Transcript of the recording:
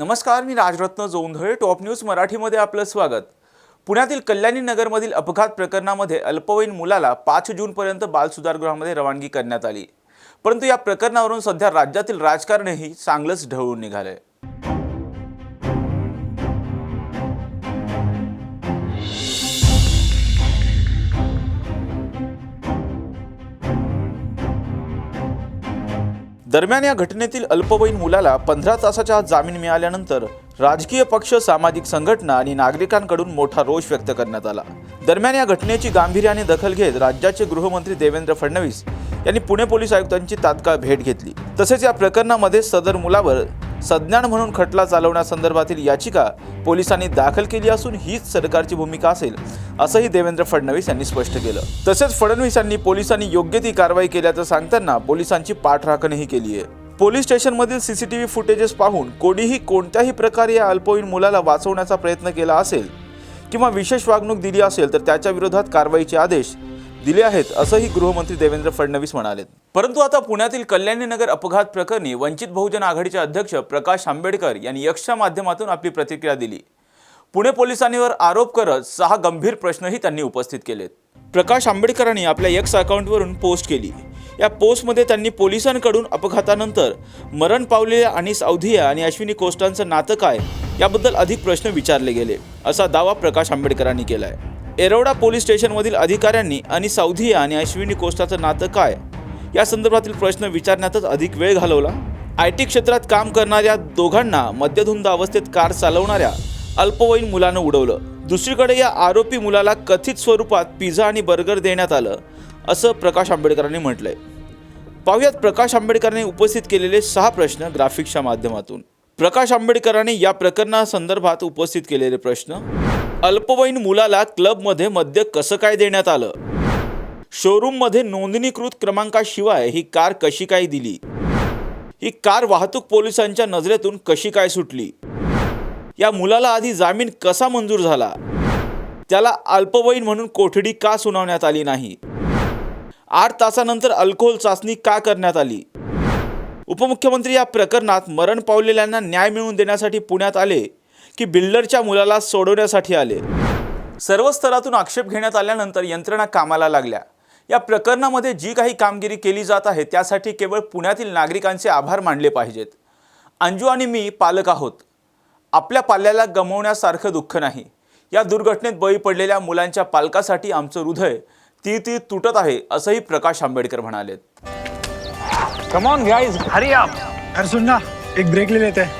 नमस्कार मी Rajratna Jondhale top news मराठीमध्ये आपलं स्वागत. पुण्यातील कल्याणी नगरमधील अपघात प्रकरणामध्ये अल्पवयीन मुलाला पाच जूनपर्यंत बालसुधारगृहामध्ये रवानगी करण्यात आली. परंतु या प्रकरणावरून सध्या राज्यातील राजकारणही चांगलंच ढवळून आहे दरम्यान या घटनेतील अल्पवयीन मुलाला पंधरा तासाच्या आत जामीन मिळाल्यानंतर राजकीय पक्ष सामाजिक संघटना आणि नागरिकांकडून मोठा रोष व्यक्त करण्यात आला. दरम्यान या घटनेची गांभीर्याने दखल घेत राज्याचे गृहमंत्री देवेंद्र फडणवीस यांनी पुणे पोलीस आयुक्तांची तात्काळ भेट घेतली. तसेच या प्रकरणामध्ये सदर मुलावर सज्ञान म्हणून खटला चालवण्यासंदर्भातील याचिका पोलिसांनी दाखल केली असून हीच सरकारची भूमिका असेल असंही देवेंद्र फडणवीस यांनी स्पष्ट केलं. तसेच फडणवीस यांनी पोलिसांनी योग्य ती कारवाई केल्याचं सांगताना पोलिसांची पाठराखणही केली आहे. Police स्टेशनमधील C C T V footages पाहून कोणीही कोणत्याही प्रकारे या अल्पवयीन मुलाला वाचवण्याचा प्रयत्न केला असेल किंवा विशेष वागणूक दिली असेल तर त्याच्या विरोधात कारवाईचे आदेश दिले आहेत असंही गृहमंत्री देवेंद्र फडणवीस म्हणाले परंतु आता पुण्यातील कल्याणी नगर अपघात प्रकरणी वंचित बहुजन आघाडीचे अध्यक्ष प्रकाश आंबेडकर यांनी यक्षच्या माध्यमातून आपली प्रतिक्रिया दिली. पुणे पोलिसांवर आरोप करत सहा गंभीर प्रश्नही त्यांनी उपस्थित केलेत. प्रकाश आंबेडकरांनी आपल्या यक्स अकाउंटवरून पोस्ट केली. या पोस्टमध्ये त्यांनी पोलिसांकडून अपघातानंतर मरण पावलेल्या अनिस अवधिया आणि अश्विनी कोस्टांचं नातं काय याबद्दल अधिक प्रश्न विचारले गेले असा दावा प्रकाश आंबेडकरांनी केला आहे एरवडा पोलीस स्टेशनमधील अधिकाऱ्यांनी आणि सौधिया आणि अश्विनी कोस्टाचं नातं काय? या संदर्भातील प्रश्न विचारण्यातच अधिक वेळ घालवला. आय टी क्षेत्रात काम करणाऱ्या दोघांना मद्यधुंद अवस्थेत कार चालवणाऱ्या अल्पवयीन मुलानं उडवलं. दुसरीकडे या आरोपी मुलाला कथित स्वरूपात पिझ्झा आणि बर्गर देण्यात आलं असं प्रकाश आंबेडकरांनी म्हटलंय. पाहुयात प्रकाश आंबेडकरांनी उपस्थित केलेले सहा प्रश्न ग्राफिक्सच्या माध्यमातून. प्रकाश आंबेडकरांनी या प्रकरणासंदर्भात उपस्थित केलेले प्रश्न अल्पवयीन मुलाला क्लबमध्ये मद्य कसं काय देण्यात आलं? शोरूममध्ये नोंदणीकृत क्रमांकाशिवाय ही कार कशी काय दिली? ही कार वाहतूक पोलिसांच्या नजरेतून कशी काय सुटली? या मुलाला आधी जामीन कसा मंजूर झाला? त्याला अल्पवयीन म्हणून कोठडी का सुनावण्यात आली नाही? आठ तासानंतर अल्कोहोल चाचणी का करण्यात आली? उपमुख्यमंत्री या प्रकरणात मरण पावलेल्यांना न्याय मिळवून देण्यासाठी पुण्यात आले की बिल्डरच्या मुलाला सोडवण्यासाठी आले. सर्व स्तरातून आक्षेप घेण्यात आल्यानंतर यंत्रणा कामाला लागल्या. या प्रकरणामध्ये जी काही कामगिरी केली जात आहे त्यासाठी केवळ पुण्यातील नागरिकांचे आभार मानले पाहिजेत. अंजू आणि मी पालक आहोत. आपल्या पाल्याला गमवण्यासारखं दुःख नाही. या दुर्घटनेत बळी पडलेल्या मुलांच्या पालकासाठी आमचं हृदय ती ती तुटत आहे असंही प्रकाश आंबेडकर म्हणालेत. Come on guys hurry up अरे सुन ना एक ब्रेक ले लेते. हैं